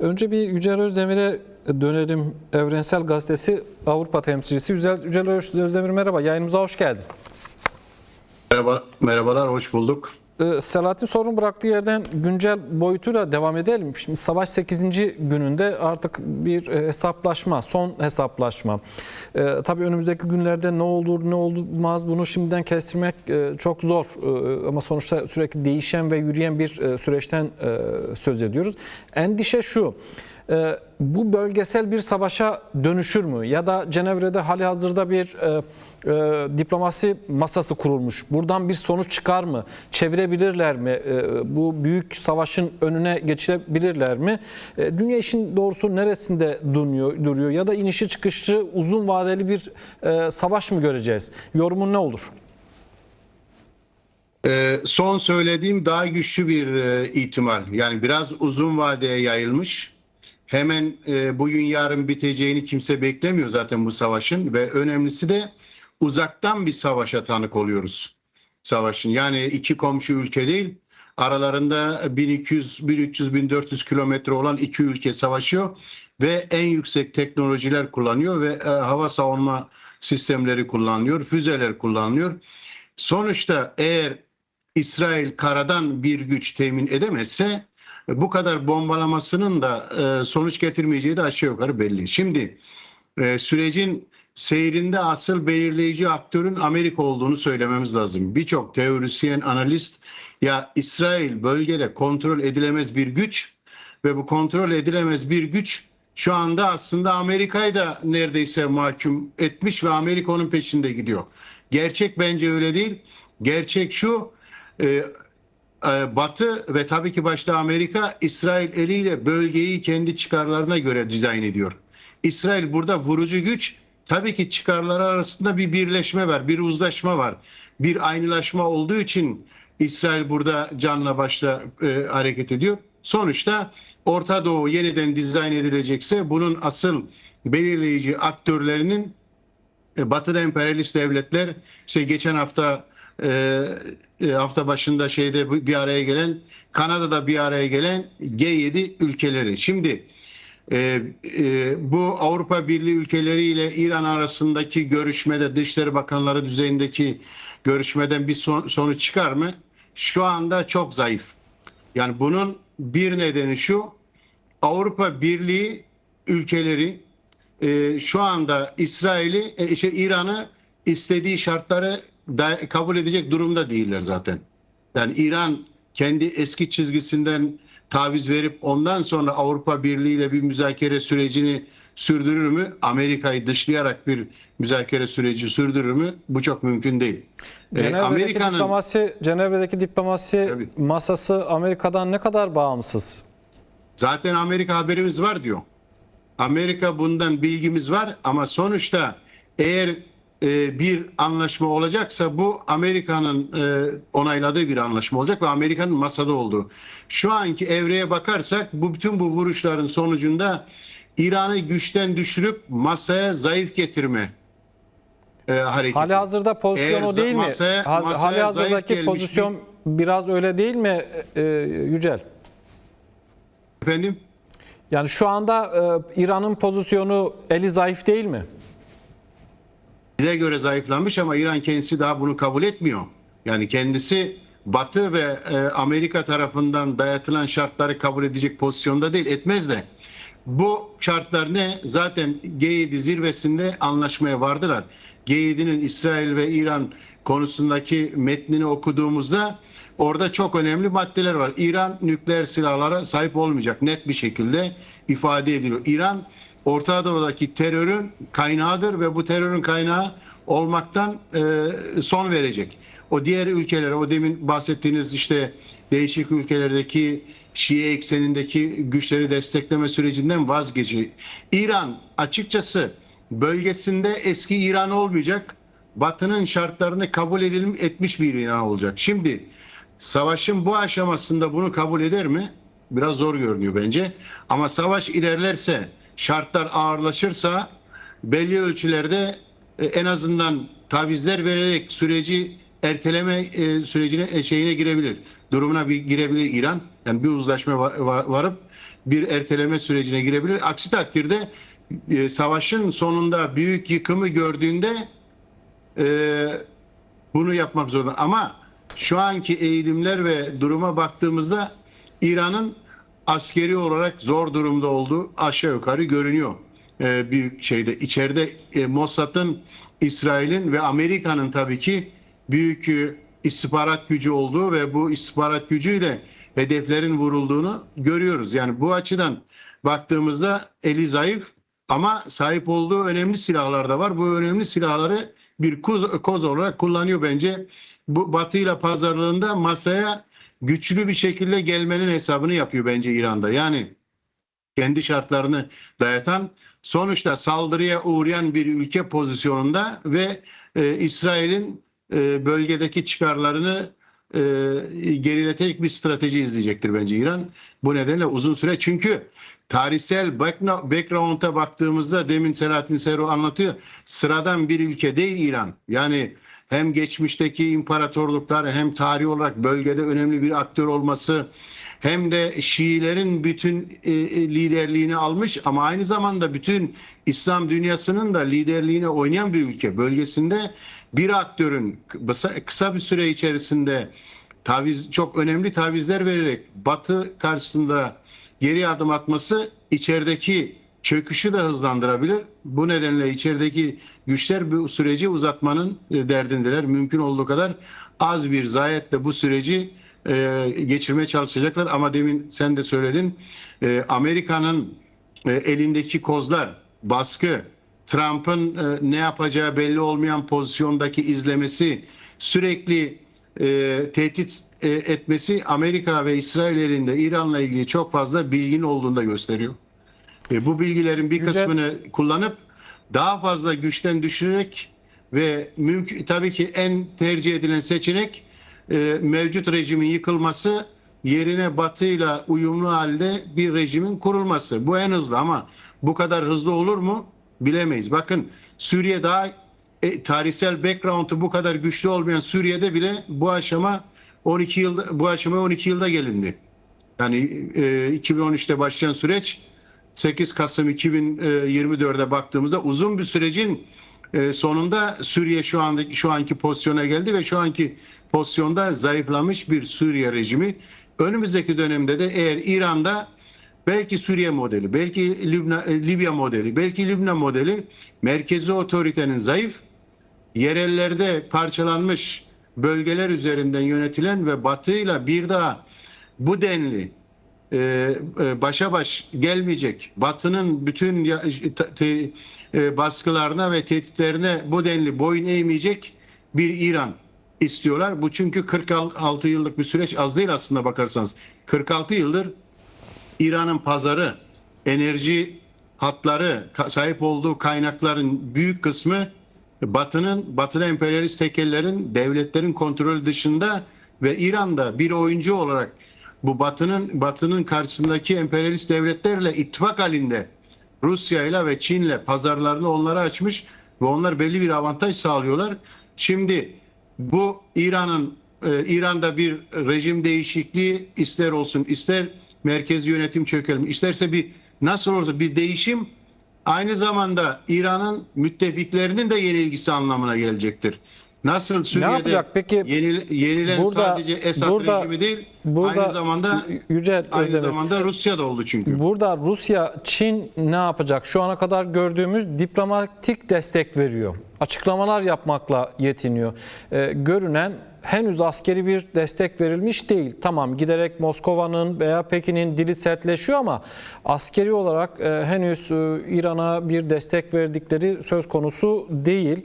Önce bir Yücel Özdemir'e dönelim. Evrensel Gazetesi Avrupa temsilcisi. Yücel, Yücel Özdemir merhaba. Yayınımıza hoş geldin. Merhaba, merhabalar, hoş bulduk. Ee, Selahattin sorun bıraktığı yerden güncel boyutuyla devam edelim. Şimdi savaş 8. gününde artık bir e, hesaplaşma, son hesaplaşma. Ee, tabii önümüzdeki günlerde ne olur ne olmaz bunu şimdiden kestirmek e, çok zor. Ee, ama sonuçta sürekli değişen ve yürüyen bir e, süreçten e, söz ediyoruz. Endişe şu. E, bu bölgesel bir savaşa dönüşür mü? Ya da Cenevre'de hali hazırda bir e, e, diplomasi masası kurulmuş. Buradan bir sonuç çıkar mı? Çevirebilirler mi? E, bu büyük savaşın önüne geçebilirler mi? E, dünya işin doğrusu neresinde duruyor, duruyor? Ya da inişi çıkışı uzun vadeli bir e, savaş mı göreceğiz? Yorumun ne olur? Ee, son söylediğim daha güçlü bir e, ihtimal. Yani biraz uzun vadeye yayılmış. Hemen e, bugün yarın biteceğini kimse beklemiyor zaten bu savaşın ve önemlisi de uzaktan bir savaşa tanık oluyoruz savaşın. Yani iki komşu ülke değil, aralarında 1200, 1300, 1400 kilometre olan iki ülke savaşıyor ve en yüksek teknolojiler kullanıyor ve e, hava savunma sistemleri kullanılıyor, füzeler kullanılıyor. Sonuçta eğer İsrail karadan bir güç temin edemezse bu kadar bombalamasının da e, sonuç getirmeyeceği de aşağı yukarı belli. Şimdi e, sürecin seyrinde asıl belirleyici aktörün Amerika olduğunu söylememiz lazım. Birçok teorisyen, analist ya İsrail bölgede kontrol edilemez bir güç ve bu kontrol edilemez bir güç şu anda aslında Amerika'yı da neredeyse mahkum etmiş ve Amerika onun peşinde gidiyor. Gerçek bence öyle değil. Gerçek şu e, Batı ve tabii ki başta Amerika İsrail eliyle bölgeyi kendi çıkarlarına göre dizayn ediyor. İsrail burada vurucu güç tabii ki çıkarları arasında bir birleşme var, bir uzlaşma var. Bir aynılaşma olduğu için İsrail burada canla başla e, hareket ediyor. Sonuçta Orta Doğu yeniden dizayn edilecekse bunun asıl belirleyici aktörlerinin e, Batı'da emperyalist devletler işte geçen hafta e, e, hafta başında şeyde bir araya gelen Kanada'da bir araya gelen G7 ülkeleri. Şimdi e, e, bu Avrupa Birliği ülkeleriyle İran arasındaki görüşmede Dışişleri Bakanları düzeyindeki görüşmeden bir son- sonuç çıkar mı? Şu anda çok zayıf. Yani bunun bir nedeni şu Avrupa Birliği ülkeleri e, şu anda İsrail'i, e, işte İran'ı istediği şartları da, kabul edecek durumda değiller zaten. Yani İran kendi eski çizgisinden taviz verip ondan sonra Avrupa Birliği ile bir müzakere sürecini sürdürür mü? Amerika'yı dışlayarak bir müzakere süreci sürdürür mü? Bu çok mümkün değil. E, Cenevre'deki diplomasi, Cenevre'deki diplomasi Tabii. masası Amerika'dan ne kadar bağımsız? Zaten Amerika haberimiz var diyor. Amerika bundan bilgimiz var ama sonuçta eğer e, bir anlaşma olacaksa bu Amerika'nın e, onayladığı bir anlaşma olacak ve Amerika'nın masada olduğu. Şu anki evreye bakarsak bu bütün bu vuruşların sonucunda İran'ı güçten düşürüp masaya zayıf getirme e, hareketi. Hali hazırda pozisyon o değil mi? masaya- Haz- masaya hali hazırdaki pozisyon biraz öyle değil mi e, Yücel? Efendim? Yani şu anda e, İran'ın pozisyonu eli zayıf değil mi? Bize göre zayıflamış ama İran kendisi daha bunu kabul etmiyor. Yani kendisi Batı ve e, Amerika tarafından dayatılan şartları kabul edecek pozisyonda değil, etmez de. Bu şartlar ne? Zaten G7 zirvesinde anlaşmaya vardılar. G7'nin İsrail ve İran konusundaki metnini okuduğumuzda orada çok önemli maddeler var. İran nükleer silahlara sahip olmayacak net bir şekilde ifade ediliyor. İran Orta Doğu'daki terörün kaynağıdır ve bu terörün kaynağı olmaktan e, son verecek. O diğer ülkelere, o demin bahsettiğiniz işte değişik ülkelerdeki Şii eksenindeki güçleri destekleme sürecinden vazgeçecek. İran açıkçası bölgesinde eski İran olmayacak. Batı'nın şartlarını kabul edilim etmiş bir İran olacak. Şimdi savaşın bu aşamasında bunu kabul eder mi? Biraz zor görünüyor bence. Ama savaş ilerlerse, şartlar ağırlaşırsa belli ölçülerde e, en azından tavizler vererek süreci erteleme e, sürecine e, şeyine girebilir. Durumuna bir girebilir İran. Yani bir uzlaşma va- va- varıp bir erteleme sürecine girebilir. Aksi takdirde savaşın sonunda büyük yıkımı gördüğünde bunu yapmak zorunda. Ama şu anki eğilimler ve duruma baktığımızda İran'ın askeri olarak zor durumda olduğu aşağı yukarı görünüyor. E, büyük şeyde içeride e, Mossad'ın, İsrail'in ve Amerika'nın tabii ki büyük e, istihbarat gücü olduğu ve bu istihbarat gücüyle hedeflerin vurulduğunu görüyoruz. Yani bu açıdan baktığımızda eli zayıf ama sahip olduğu önemli silahlar da var. Bu önemli silahları bir koz, koz olarak kullanıyor bence. Bu Batı ile pazarlığında masaya güçlü bir şekilde gelmenin hesabını yapıyor bence İran'da. Yani kendi şartlarını dayatan sonuçta saldırıya uğrayan bir ülke pozisyonunda ve e, İsrail'in e, bölgedeki çıkarlarını e, geriletecek bir strateji izleyecektir bence İran. Bu nedenle uzun süre çünkü tarihsel background'a baktığımızda demin Selahattin Sero anlatıyor. Sıradan bir ülke değil İran. Yani hem geçmişteki imparatorluklar hem tarih olarak bölgede önemli bir aktör olması hem de Şiilerin bütün e, e, liderliğini almış ama aynı zamanda bütün İslam dünyasının da liderliğini oynayan bir ülke. Bölgesinde bir aktörün kısa, kısa bir süre içerisinde taviz çok önemli tavizler vererek Batı karşısında geri adım atması içerideki çöküşü de hızlandırabilir. Bu nedenle içerideki güçler bu süreci uzatmanın e, derdindeler. Mümkün olduğu kadar az bir zayitle bu süreci e, geçirmeye çalışacaklar. Ama demin sen de söyledin. E, Amerika'nın elindeki kozlar, baskı, Trump'ın ne yapacağı belli olmayan pozisyondaki izlemesi, sürekli tehdit etmesi Amerika ve İsrail elinde İran'la ilgili çok fazla bilginin olduğunu da gösteriyor. E, bu bilgilerin bir Güzel. kısmını kullanıp daha fazla güçten düşürerek ve mümkün tabii ki en tercih edilen seçenek e, mevcut rejimin yıkılması yerine batıyla uyumlu halde bir rejimin kurulması. Bu en hızlı ama bu kadar hızlı olur mu bilemeyiz. Bakın Suriye daha e, tarihsel background'u bu kadar güçlü olmayan Suriye'de bile bu aşama 12 yılda bu aşamaya 12 yılda gelindi. Yani e, 2013'te başlayan süreç 8 Kasım 2024'e baktığımızda uzun bir sürecin e, sonunda Suriye şu andaki şu anki pozisyona geldi ve şu anki pozisyonda zayıflamış bir Suriye rejimi. Önümüzdeki dönemde de eğer İran'da belki Suriye modeli, belki Lübnan, e, Libya modeli, belki Lübnan modeli merkezi otoritenin zayıf, yerellerde parçalanmış bölgeler üzerinden yönetilen ve batıyla bir daha bu denli başa baş gelmeyecek Batı'nın bütün e, baskılarına ve tehditlerine bu denli boyun eğmeyecek bir İran istiyorlar. Bu çünkü 46 yıllık bir süreç az değil aslında bakarsanız. 46 yıldır İran'ın pazarı, enerji hatları, sahip olduğu kaynakların büyük kısmı Batı'nın, Batı'nın emperyalist tekellerin, devletlerin kontrolü dışında ve İran'da bir oyuncu olarak bu Batı'nın Batı'nın karşısındaki emperyalist devletlerle ittifak halinde Rusya ile ve Çin'le pazarlarını onlara açmış ve onlar belli bir avantaj sağlıyorlar. Şimdi bu İran'ın e, İran'da bir rejim değişikliği ister olsun ister merkezi yönetim çökelim isterse bir nasıl olursa bir değişim aynı zamanda İran'ın müttefiklerinin de yenilgisi anlamına gelecektir. Nasıl Suriye'de yapacak peki? yenil- yenilen Burada- sadece Esad burada- rejimi değil burada aynı zamanda Yücel aynı Özdemir, zamanda Rusya da oldu çünkü. Burada Rusya, Çin ne yapacak? Şu ana kadar gördüğümüz diplomatik destek veriyor. Açıklamalar yapmakla yetiniyor. Ee, görünen henüz askeri bir destek verilmiş değil. Tamam giderek Moskova'nın veya Pekin'in dili sertleşiyor ama askeri olarak e, henüz e, İran'a bir destek verdikleri söz konusu değil.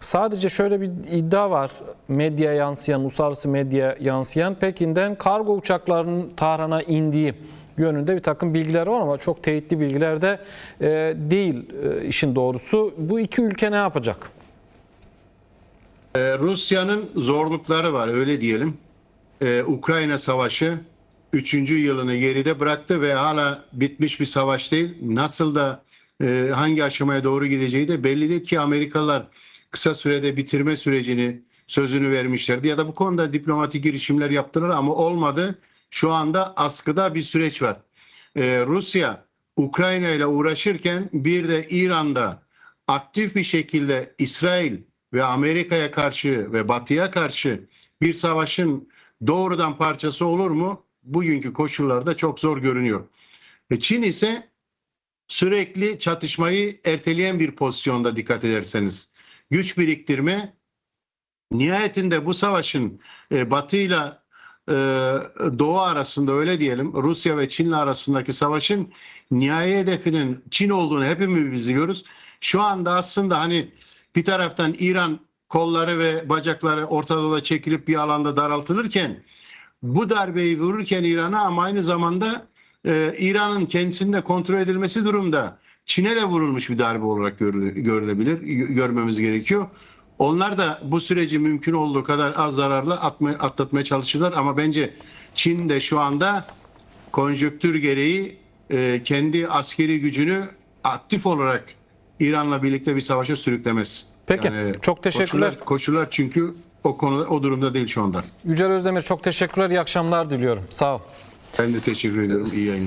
Sadece şöyle bir iddia var medya yansıyan, uluslararası medya yansıyan Pekin'den kargo uçaklarının Tahran'a indiği yönünde bir takım bilgiler var ama çok teyitli bilgiler de e, değil e, işin doğrusu. Bu iki ülke ne yapacak? Ee, Rusya'nın zorlukları var öyle diyelim. Ee, Ukrayna Savaşı 3. yılını geride bıraktı ve hala bitmiş bir savaş değil. Nasıl da e, hangi aşamaya doğru gideceği de belli değil ki Amerikalılar kısa sürede bitirme sürecini sözünü vermişlerdi ya da bu konuda diplomatik girişimler yaptılar ama olmadı. Şu anda askıda bir süreç var. Ee, Rusya Ukrayna ile uğraşırken bir de İran'da aktif bir şekilde İsrail ve Amerika'ya karşı ve Batı'ya karşı bir savaşın doğrudan parçası olur mu? Bugünkü koşullarda çok zor görünüyor. E Çin ise sürekli çatışmayı erteleyen bir pozisyonda dikkat ederseniz. Güç biriktirme nihayetinde bu savaşın e, Batı ile Doğu arasında öyle diyelim Rusya ve Çin'le arasındaki savaşın nihai hedefinin Çin olduğunu hepimiz biliyoruz. Şu anda aslında hani bir taraftan İran kolları ve bacakları Orta Doğu'da çekilip bir alanda daraltılırken bu darbeyi vururken İran'a ama aynı zamanda e, İran'ın kendisinin de kontrol edilmesi durumda Çin'e de vurulmuş bir darbe olarak görüle- görülebilir, görmemiz gerekiyor. Onlar da bu süreci mümkün olduğu kadar az zararla atma, atlatmaya çalışırlar ama bence Çin de şu anda konjöktür gereği e, kendi askeri gücünü aktif olarak İran'la birlikte bir savaşa sürüklemez. Peki, çok teşekkürler. Koşullar, koşullar çünkü o konuda o durumda değil şu anda. Yücel Özdemir çok teşekkürler. İyi akşamlar diliyorum. Sağ ol. Ben de teşekkür ediyorum. İyi yayınlar.